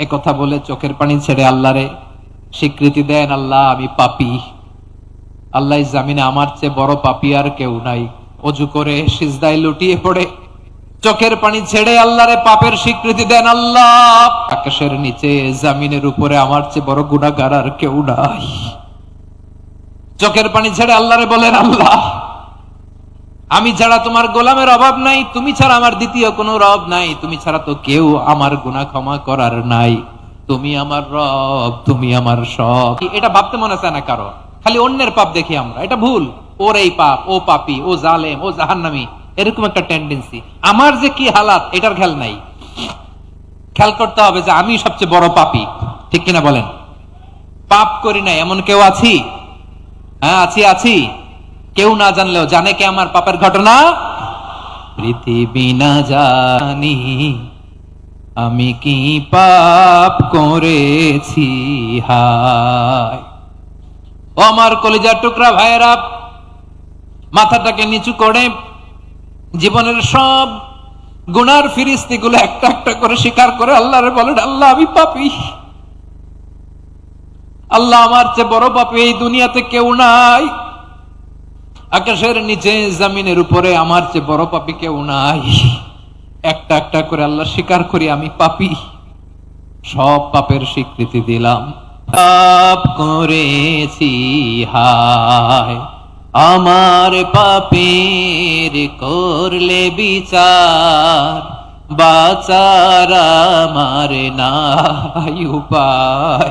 এ কথা বলে চোখের পানি ছেড়ে আল্লাহরে স্বীকৃতি দেন, আল্লাহ, আমি পাপি। আল্লাহ জামিনে আমার চেয়ে বড় পাপি আর কেউ নাই। অজু করে সিজদায় লুটিয়ে পড়ে। চোখের পানি ছেড়ে আল্লাহরে পাপের স্বীকৃতি দেন, আল্লাহ, আকাশের নিচে জামিনের উপরে আমার চেয়ে বড় গুণাগার আর কেউ নাই। চোখের পানি ছেড়ে আল্লাহরে বলেন, আল্লাহ আমি ছাড়া তোমার গোলামের অভাব নাই, তুমি ছাড়া আমার দ্বিতীয় কোনো রব নাই, তুমি ছাড়া তো কেউ আমার গুনাহ ক্ষমা করার নাই। তুমি আমার রব, তুমি আমার সব। এটা ভাবতে মনে চায় না কারও। খালি অন্যের পাপ দেখি আমরা। এটা ভুল। ওর এই পাপ, ও পাপি, ও জালেম, ও জাহান্নামি, এরকম একটা টেন্ডেন্সি আমার যে কি হালাত, এটার খেয়াল নাই। খেয়াল করতে হবে যে আমি সবচেয়ে বড় পাপি। ঠিক কিনা বলেন? পাপ করি না এমন কেউ আছি? হ্যাঁ আছি আছি। কেউ না জানলেও জানে কে আমার পাপের ঘটনা? পৃথিবী না জানি, আমি কি পাপ করেছি? হায়। আমার কলিজার টুকরা ভাইয়েরা, মাথাটাকে নিচু করে জীবনের সব গুনার ফিরিস্তি গুলো একটা একটা করে স্বীকার করে আল্লাহরে বলেন, আল্লাহ, আমি পাপি। আল্লাহ আমার চেয়ে বড় পাপি এই দুনিয়াতে কেউ নাই। আকাশের নিচে, জামিনের উপরে, আমার চেয়ে বড় পাপি কেউ নাই। একটা একটা করে আল্লাহ স্বীকার করি, আমি পাপি। সব পাপের স্বীকৃতি দিলাম। পাপ করেছি, হায়। আমার পাপের করলে বিচার, বাচার আমার নাই উপায়।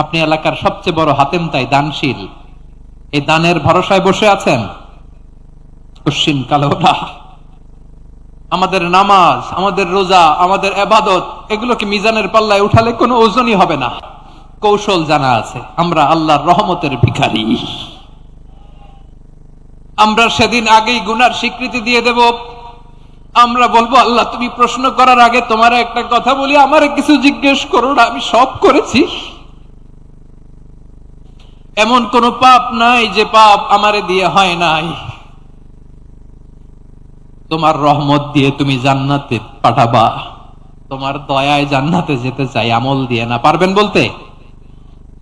আপনি এলাকার সবচেয়ে বড় হাতেম তাই দানশীল। এই দানের ভরসায় বসে আছেন? কশ্চিন কালোটা আমাদের নামাজ, আমাদের রোজা, আমাদের এবাদত, এগুলোকে মিজানের পাল্লায় উঠালে কোনো ওজনই হবে না। কৌশল জানা আছে, আমরা আল্লাহর রহমতের ভিখারি। আমরা সেদিন আগেই গুনার স্বীকৃতি দিয়ে দেব। আমরা বলব, আল্লাহ, তুমি প্রশ্ন করার আগে তোমার একটা কথা বলি, আমার কিছু জিজ্ঞেস করো না, আমি সব করেছি। এমন কোন পাপ নাই যে পাপ আমারে দিয়ে হয় নাই। তোমার রহমত দিয়ে তুমি জান্নাতে পাঠাবা। তোমার দয়ায় জান্নাতে যেতে চাই, আমল দিয়ে না। পারবেন বলতে?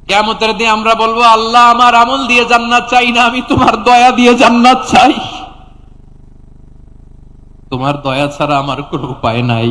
কেমতের দিয়ে আমরা বলব, আল্লাহ আমার আমল দিয়ে জান্নাত চাই না, আমি তোমার দয়া দিয়ে জান্নাত চাই। তোমার দয়া ছাড়া আমার কোনো উপায় নাই।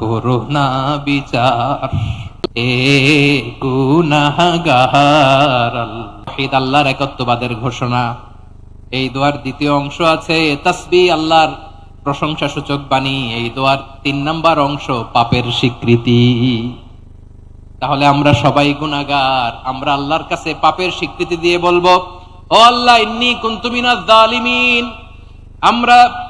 করোনা বিচার। এ গুনাহগার আল্লাহ। আল্লাহর একত্ববাদের ঘোষণা। এই দোয়ার দ্বিতীয় অংশ আছে তাসবি, আল্লাহর প্রশংসা সূচক বাণী। এই দোয়ার তিন নাম্বার অংশ পাপের স্বীকৃতি। তাহলে আমরা সবাই গুনাগার আমরা আল্লাহর কাছে পাপের স্বীকৃতি দিয়ে বলব, ও আল্লাহ, ইন্নি কুন্তুমিনা জালিমিন। আমরা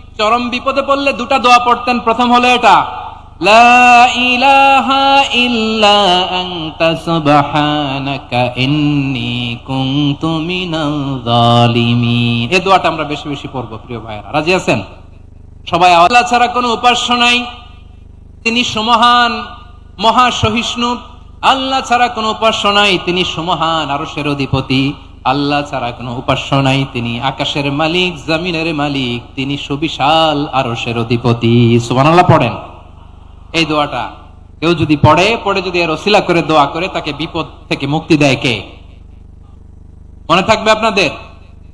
চরম বিপদে পড়লে দুটা দোয়া পড়তেন। প্রথম হলো এটা এই দোয়াটা আমরা বেশি বেশি পড়ব, প্রিয় রাজি আছেন? সবাই আল্লাহ ছাড়া কোনো উপাস্য নাই। তিনি সমহান মহা সহিষ্ণু। আল্লাহ ছাড়া কোনো উপাস্য নাই। তিনি সুমহান আরশের অধিপতি। আল্লাহ ছাড়া কোনো উপাস্য নাই। তিনি আকাশের মালিক, জমিনের মালিক, তিনি সুবিশাল আরশের অধিপতি। সুবহানাল্লাহ, পড়েন। এই দোয়াটা কেউ যদি পড়ে পড়ে যদি এর ওসিলা করে, দোয়া করে, তাকে বিপদ থেকে মুক্তি দেয় কে? মনে থাকবে আপনাদের?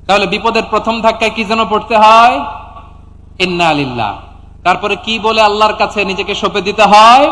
তাহলে বিপদের প্রথম ধাক্কায় কি যেন পড়তে হয়? ইন্না আলিল্লাহ তারপরে কি বলে আল্লাহর কাছে নিজেকে সঁপে দিতে হয়?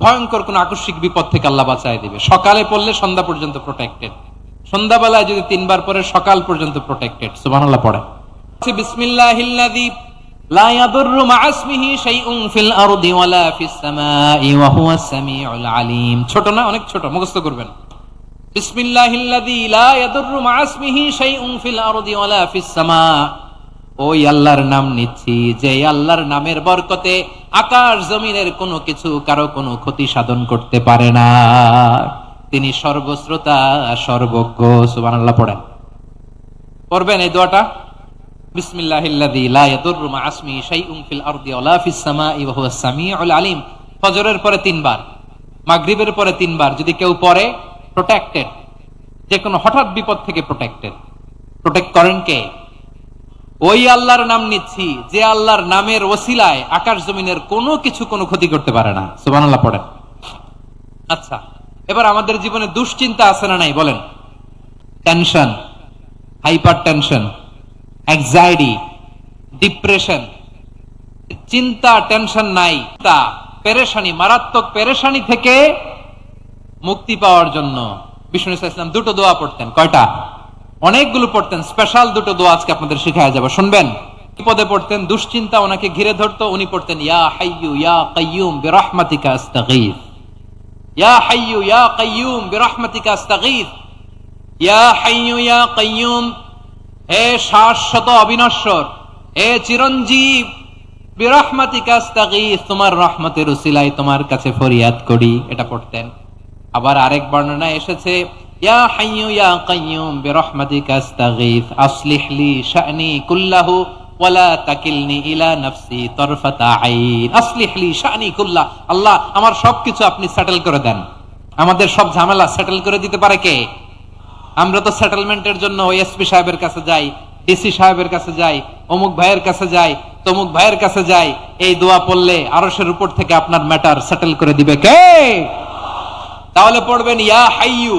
ভয়ঙ্কর কোন আকস্মিক বিপদ থেকে আল্লাহ বাঁচায় দিবে। সকালে পড়লে সন্ধ্যা পর্যন্ত প্রোটেক্টেড সন্ধ্যাবেলায় যদি তিনবার পরে সকাল পর্যন্ত প্রোটেক্টেড সুবহানাল্লাহ, পড়ে। ছোট না, অনেক ছোট, মুখস্থ করবেন। বিসমিল্লাহিল্লাযী ফিল ওই আল্লাহর নাম নিচ্ছি, যে আল্লাহর নামের বরকতে আকাশ জমিনের কোনো কিছু কারও কোনো ক্ষতি সাধন করতে পারে না। তিনি সর্বশ্রোতা, সর্বজ্ঞ, সুবহানাল্লাহ পড়েন। পড়বেন এই দোয়াটা? প্রোটেক্ট করেন কে? ওই আল্লাহর নাম নিচ্ছি, যে আল্লাহর নামের ওসিলায় আকাশ জমিনের কোনো কিছু কোনো ক্ষতি করতে পারে না। সুবহানাল্লাহ, পড়েন। আচ্ছা এবার আমাদের জীবনে দুশ্চিন্তা আছে না নাই, বলেন। Tension hyper tension anxiety depression চিন্তা টেনশন নাই তা পেরেশানি, মারাত্মক পেরেশানি থেকে মুক্তি পাওয়ার জন্য বিষ্ণু ইসলাম দুটো দোয়া পড়তেন। কয়টা? অনেকগুলো পড়তেন স্পেশাল দুটো দোয়া আজকে আপনাদের শিখায় যাব। শুনবেন? পদে পড়তেন, দুশ্চিন্তা ওনাকে ঘিরে ধরতো, উনি পড়তেন, ইয়া হাইয়ু ইয়া কাইয়ুম বিরহমাতিকা আস্তাগীথ ইয়া হাইয়ু ইয়া কাইয়ুম আস্তাগীথ ইয়া হাইয়ু ইয়া কাইয়ুম হে শাশ্বত অবিনশ্বর, হে চিরঞ্জীব আস্তাগীথ তোমার রহমতের উসিলায় তোমার কাছে ফরিয়াদ করি। এটা পড়তেন। আবার আরেক বর্ণনায় এসেছে ইয়া হাইয়ু ইয়া কাইয়ুম বিরহমাতিকা আস্তাগীথ আসলিহ লি শা'নি কুল্লাহু ওয়ালা তাকিলনি ইলা নাফসি আইন আসলিহ লি শা'নি আল্লাহ আমার সবকিছু আপনি সেটেল করে দেন। আমাদের সব ঝামেলা সেটেল করে দিতে পারে কে? আমরা তো সেটেলমেন্টের জন্য ওই এসপি সাহেবের কাছে যাই ডিসি সাহেবের কাছে যাই, অমুক ভাইয়ের কাছে যাই, তমুক ভাইয়ের কাছে যাই, এই দোয়া পড়লে আরশের উপর থেকে আপনার ম্যাটার সেটেল করে দিবে কে? তাহলে পড়বেন ইয়া হাইয়ু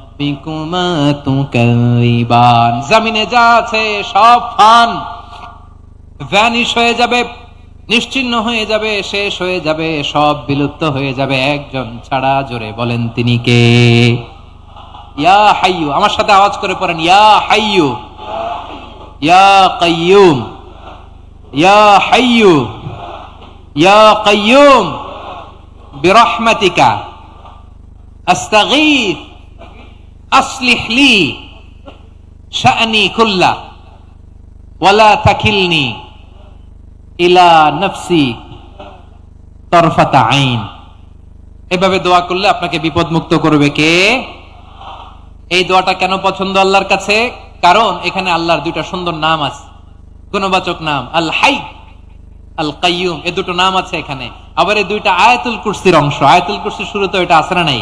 রাব্বিকুমা জমিনে যা আছে সব ফান। ভ্যানিশ হয়ে যাবে, নিশ্চিন্ন হয়ে যাবে, শেষ হয়ে যাবে, সব বিলুপ্ত হয়ে যাবে। একজন ছাড়া জোরে বলেন তিনি কে? ইয়া হাইয়ু, আমার সাথে আওয়াজ করে পড়েন। ইয়া হাইয়ু, ইয়া কাইয়ুম, ইয়া হাইয়ু, ইয়া কাইয়ুম, বিরহমাতিকা আস্তাগীথ আসলিহ লি শা'নি কুল্লা ওয়ালা তাকিলনি ইলা নফসি তরফাতা আইন। এভাবে দোয়া করলে আপনাকে বিপদ মুক্ত করবে কে? এই দোয়াটা কেন পছন্দ আল্লাহর কাছে? কারণ এখানে আল্লাহর দুইটা সুন্দর নাম আছে। গুণবাচক নাম, আল হাই, আল কাইয়ুম, এ দুটো নাম আছে এখানে। আবার এই দুইটা আয়াতুল কুরসির অংশ। আয়াতুল কুরসির শুরুতে এটা আছে নাই?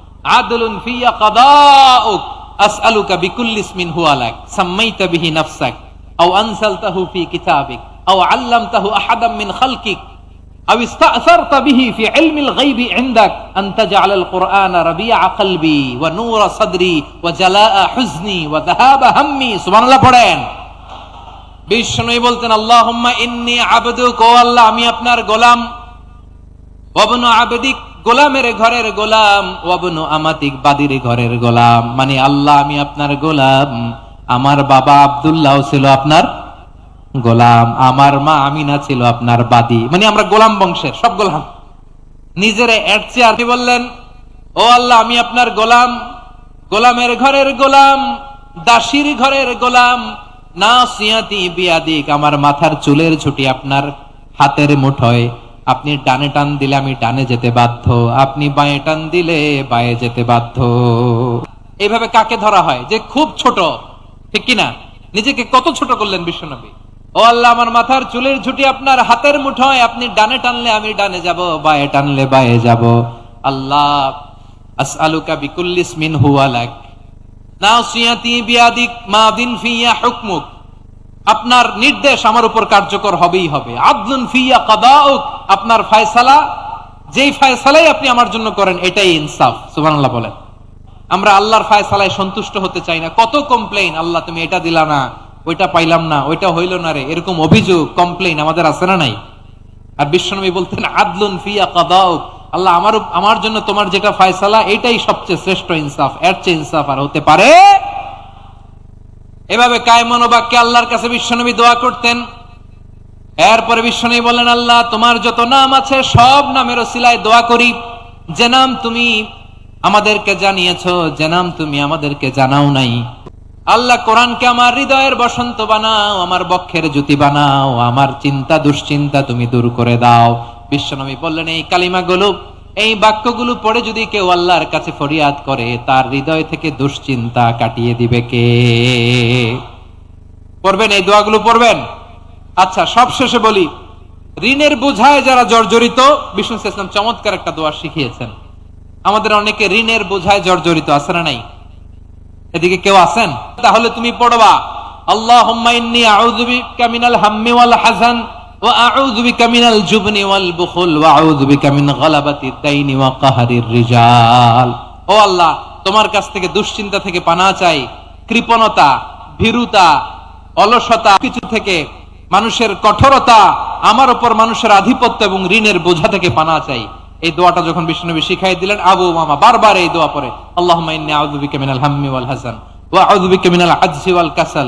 আদলুন ফিয়া কাদাউক, আসআলুকা বিকুল্লি ইসমিন হুয়া লাক, সাম্মাইতা বিহি নাফসাক, আও আনসালতাহু ফি কিতাবিক, আও আল্লামতাহু আহাদাম মিন খালকিক, আও ইস্তাআসারতা বিহি ফি ইলমিল গায়বি ইনদাক, আন তাজআলাল কুরআন রাবিআ কলবি ওয়া নূরা সাদরি ওয়া জালাআ হুজনি ওয়া যাহাবা হাম্মি। সুবহানাল্লাহ পড়েন। বিষ্ণুই বলতেন, আল্লাহুম্মা ইন্নী আবদুক, ও আল্লাহ, আমি আপনার গোলাম। ওয়া আবদিক গোলামের ঘরের গোলাম, ওয়াবনু আমাতিক বাদির ঘরের গোলাম। মানে আল্লাহ, আমি আপনার গোলাম। আমার বাবা আব্দুল্লাহ ছিল আপনার গোলাম। আমার মা আমিনা ছিল আপনার বাদি। মানে আমরা গোলাম বংশের, সব গোলাম। নিজেরে এর চেয়ে আপনি বললেন? ও আল্লাহ, আমি আপনার গোলাম। গোলামের ঘরের গোলাম, দাসির ঘরের গোলাম। না সিয়াতি বিয়াদিক, আমার মাথার চুলের ছুটি আপনার হাতের মুঠোয়। আপনি ডানে টান দিলে আমি ডানে যেতে বাধ্য। আপনি বাঁয়ে টান দিলে বাঁয়ে যেতে বাধ্য। এইভাবে কাকে ধরা হয়? যে খুব ছোট। ঠিক কিনা? নিজেকে কত ছোট করলেন বিশ্বনবী? ও আল্লাহ, আমার মাথার চুলের ঝুটি আপনার হাতের মুঠোয়। আপনি ডানে টানলে আমি ডানে যাব, বায়ে টানলে বায়ে যাব। আল্লাহ, আসআলুকা বিকুল্লিস মিন হুয়ালাক নাসিয়াতি বিয়াদিক মাদিন ফিয়া হুকমুক। আপনার নির্দেশ আমার উপর কার্যকর হবেই হবে। আদলুন ফিয়া কাদাউক, আপনার ফয়সালা, যেই ফয়সালাই আপনি আমার জন্য করেন, এটাই ইনসাফ, সুবহানাল্লাহ বলেন। আমরা আল্লাহর ফায়সালায় সন্তুষ্ট হতে চাই না। কত কমপ্লেইন আল্লাহ তুমি এটা দিলা না, ওইটা পাইলাম না, ওইটা হইল না রে, এরকম অভিযোগ কমপ্লেইন আমাদের আছে না নাই? আর বিশ্বনবী বলতেন, আদলুন ফিয়া কাদাউ আল্লাহ আমার আমার জন্য তোমার যেটা ফায়সালা, এটাই সবচেয়ে শ্রেষ্ঠ ইনসাফ, এর চেয়ে ইনসাফ আর হতে পারে এভাবে কায়মন বাক্যে আল্লাহর কাছে বিশ্বনবী দোয়া করতেন। এরপরে বিশ্বনবী বলেন আল্লাহ, তোমার যত নাম আছে, সব নামের ওসিলায় দোয়া করি। যে নাম তুমি আমাদেরকে জানিয়েছ, যে নাম তুমি আমাদেরকে জানাও নাই। আল্লাহ কোরআনকে আমার হৃদয়ের বসন্ত বানাও, আমার বক্ষের জ্যোতি বানাও, আমার চিন্তা দুশ্চিন্তা তুমি দূর করে দাও। বিশ্বনবী বললেন, এই কালিমা কালিমাগুলো এই বাক্যগুলো পড়ে যদি কেউ আল্লাহর কাছে ফরিয়াদ করে, তার হৃদয় থেকে দুশ্চিন্তা কাটিয়ে দিবে কে? পড়বেন, এই দোয়াগুলো পড়বেন? আচ্ছা সব শেষে বলি, ঋণের বোঝায় যারা জর্জরিত, বিষ্ণু ইসলাম চমৎকার একটা দোয়া শিখিয়েছেন। আমাদের অনেকে ঋণের বোঝায় জর্জরিত, আছে না নাই? এদিকে কেউ আছেন? তাহলে তুমি পড়বা আল্লাহ হাম্মি ওয়াল হাযান। ওয়া আউযু বিকা মিন গালাবাতিদ দাইনি ওয়া কাহরির রিজাল। ও আল্লাহ, তোমার কাছ থেকে দুশ্চিন্তা থেকে পানা চাই, কৃপণতা, ভীরুতা, অলসতা কিছু থেকে, মানুষের কঠোরতা, আমার উপর মানুষের আধিপত্য এবং ঋণের বোঝা থেকে পানা চাই। এই দোয়াটা যখন বিষ্ণুনবী শিখাই দিলেন, আবু মামা বারবার এই দোয়া পরে আল্লাহ মিনাল হাম্মি ওয়াল হাসান, ওয়া আউযু মিনাল আজজি ওয়াল কাসাল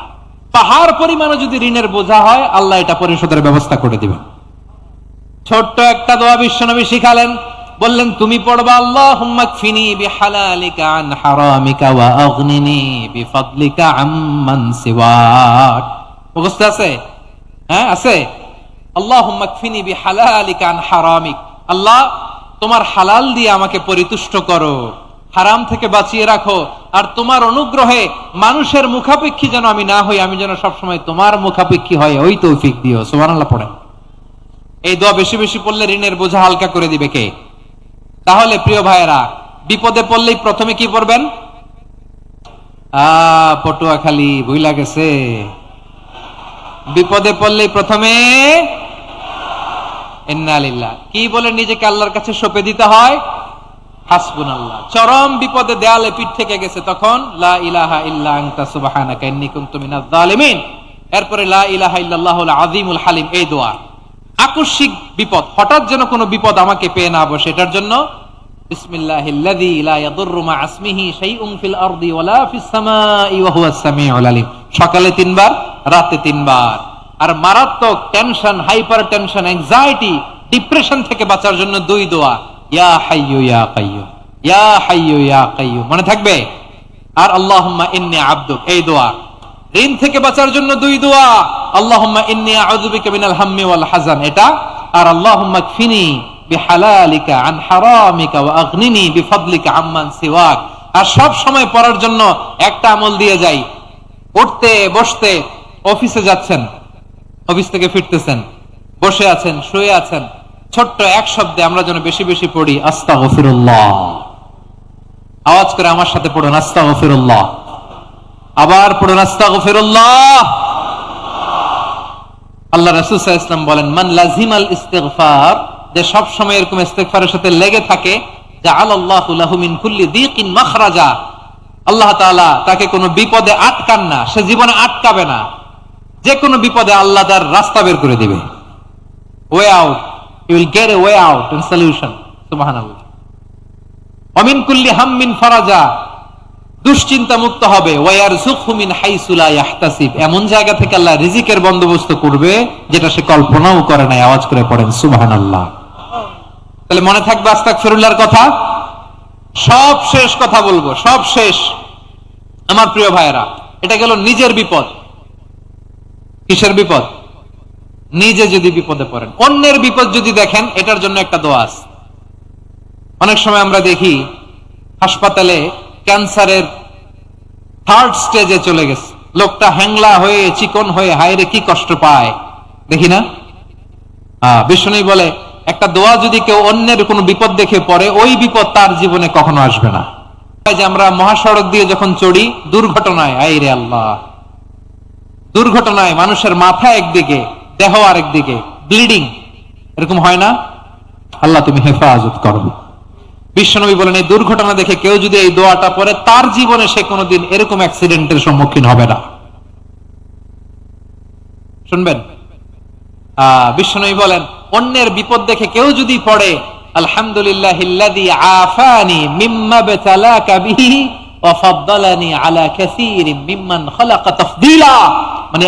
পাহাড় পরিমাণে যদি ঋণের বোঝা হয়, আল্লাহ এটা পরিশোধের ব্যবস্থা করে দিবেন। ছোট্ট একটা দোয়া বিশ্বনবী শিখালেন, বললেন, তুমি পড়বা মুখস্থ আছে? হ্যাঁ আল্লাহ, তোমার হালাল দিয়ে আমাকে পরিতুষ্ট করো। হারাম থেকে বাঁচিয়ে রাখো। আর তোমার অনুগ্রহে মানুষের মুখাপেক্ষী যেন আমি না হই, আমি যেন সবসময় তোমার মুখাপেক্ষী হয়, ওই তৌফিক দিও। সুবহানাল্লাহ পড়েন। এই দোয়া বেশি বেশি পড়লে ঋণের বোঝা হালকা করে দিবে কে? তাহলে প্রিয় ভাইয়েরা, বিপদে পড়লেই প্রথমে কি পড়বেন? আ, পটুয়াখালী, ভুইলা গেছে। বিপদে পড়লেই প্রথমে কি বলে নিজেকে আল্লাহর কাছে সঁপে দিতে হয়? চরম বিপদে দেয়ালে পিঠ থেকে গেছে তখন, লা ইলাহা ইল্লা আনতা সুবহানাকা কুনতু মিনাজ জালিমিন এরপরে লা ইলাহা ইল্লাল্লাহুল আযীমুল হালিম, এই দোয়া। আকস্মিক বিপদ, হঠাৎ যেন কোনো বিপদ আমাকে পেয়ে না বসে, এটার জন্য বিসমিল্লাহিল্লাযী লা ইয়াদুররু মা ইসমিহি শাইউন ফিল আরদি ওয়ালা ফিস ওয়া হুয়াস সামিউল আলিম। সকালে তিনবার, রাতে তিনবার। আর মারাত্মক tension hyper tension anxiety depression থেকে বাঁচার জন্য দুই দোয়া। মনে থাকবে? আর আল্লাহুম্মা ইন্নী আবদুক, এই দোয়া। ঋণ থেকে বাঁচার জন্য দুই দোয়া। আল্লাহুম্মা ইন্নী আউযু হাম্মি ওয়াল এটা। আর আল্লাহুম্মা কফিনি আর সব সময় পড়ার জন্য একটা আমল দিয়ে যাই। উঠতে, বসতে, অফিসে যাচ্ছেন, অফিস থেকে ফিরতেছেন, বসে আছেন, শুয়ে আছেন ছোট্ট এক শব্দে আমরা যেন বেশি বেশি পড়ি আস্তা গফিরুল্লাহ আওয়াজ করে আমার সাথে পড়ুন আস্তা গফিরুল্লাহ আবার পড়ুন আস্তা গফিরুল্লাহ আল্লাহ আলাইহি ওয়াসাল্লাম বলেন, মান লাজিমাল ইস্তিগফার, যে সব সময় এরকম ইস্তেগফারের সাথে লেগে থাকে, জাআলাল্লাহু লাহু মিন কুল্লি দীকিন মাখরাজা। আল্লাহ তাআলা তাকে কোনো বিপদে আটকান না, সে জীবনে আটকাবে না। যে কোনো বিপদে আল্লাহ তার রাস্তা বের করে দিবে। Way out way out in solution সুবহানাল্লাহ অমিন কুল্লি হাম্মিন ফরাজা দুশ্চিন্তা মুক্ত হবে। মিন এমন জায়গা থেকে আল্লাহ রিজিকের বন্দোবস্ত করবে, যেটা সে কল্পনাও করে নাই, আওয়াজ করে পড়েন, সুবহানাল্লাহ। তাহলে মনে থাকবে আস্তাক আস্তাগফিরুল্লাহর কথা? সব শেষ কথা বলব, সব শেষ। আমার প্রিয় ভাইয়েরা, এটা গেল নিজের বিপদ। কিসের বিপদ? নিজে যদি বিপদে পড়েন। অন্যের বিপদ যদি দেখেন, এটার জন্য একটা দোয়া অনেক সময় আমরা দেখি, হাসপাতালে ক্যান্সারের থার্ড স্টেজে চলে গেছে। লোকটা হ্যাংলা হয়ে, চিকন হয়ে, হায়রে কি কষ্ট পায়, দেখি না? বিষ্ণু বলে, একটা দোয়া যদি কেউ অন্যের কোনো বিপদ দেখে পড়ে, ওই বিপদ তার জীবনে কখনো আসবে না। যে আমরা মহাসড়ক দিয়ে যখন চড়ি, দুর্ঘটনায় আইরে আল্লাহ। দুর্ঘটনায় মানুষের মাথা একদিকে দেহ আরেকদিকে ব্লিডিং এরকম হয় না? আল্লাহ তুমি হেফাজত করো। বিশ্বনবী বলেন, এই দুর্ঘটনা দেখে কেউ যদি এই দোয়াটা পড়ে, তার জীবনে সে কোনোদিন এরকম অ্যাক্সিডেন্টের সম্মুখীন হবে না। শুনবেন? বিশ্বনবী বলেন, অন্যের বিপদ দেখে কেউ যদি পড়ে আলহামদুলিল্লাহ মানে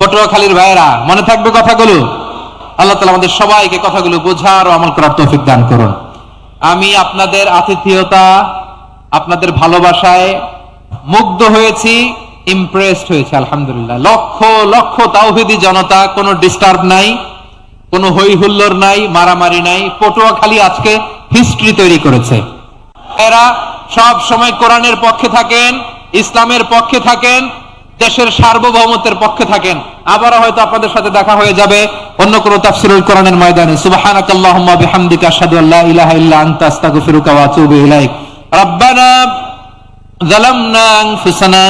পটুয়াখালীর ভাইয়েরা, মনে থাকবে কথাগুলো? আল্লাহ তালা আমাদের সবাইকে কথাগুলো বোঝার ও আমল করার তৌফিক দান করুন। আমি আপনাদের আতিথিয়তা, আপনাদের ভালোবাসায় মুগ্ধ হয়েছি ইমপ্রেসড হয়েছে, আলহামদুলিল্লাহ। লক্ষ লক্ষ তাওহিদি জনতা, কোনো ডিস্টার্ব নাই, কোনো হই হুল্লোর নাই, মারামারি নাই। পটুয়াখালী আজকে হিস্ট্রি তৈরি করেছে। এরা সব সময় কোরআনের পক্ষে থাকেন, ইসলামের পক্ষে থাকেন দেশের সার্বভৌমত্বের পক্ষে থাকেন। আবারও হয়তো আপনাদের সাথে দেখা হয়ে যাবে অন্য কোনো তাফসিরুল কোরআনের ময়দানে। সুবহানাক আল্লাহুম্মা বিহামদিকা আশহাদু আল্লা ইলাহা ইল্লা আনতা, আস্তাগফিরুকা ওয়া আতুবু ইলাইক। রব্বানা যালামনা আনফুসানা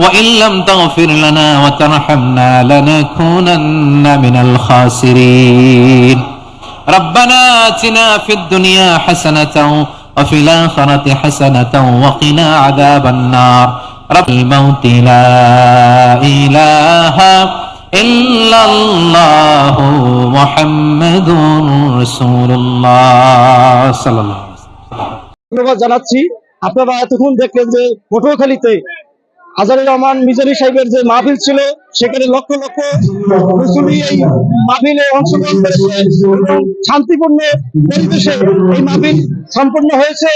ওয়া ইন লাম তাগফির লানা ওয়া তারহামনা লানাকুনান্না মিনাল খাসিরিন। রব্বানা আতিনা ফিদ দুনিয়া হাসানাতাও ওয়া ফিল আখিরাতি হাসানাতাও ওয়া কিনা الموت لا إله إلا الله محمد رسول الله صلى الله عليه وسلم ধন্যবাদ জানাচ্ছি আপনারা এতক্ষণ দেখলেন যে পটুয়াখালীতে আজারুর রহমান মিজানি সাহেবের যে মাহফিল ছিল সেখানে লক্ষ লক্ষ মুসলিম এই মাহফিলে অংশগ্রহণ করেছে এবং শান্তিপূর্ণ পরিবেশে এই মাহফিল সম্পন্ন হয়েছে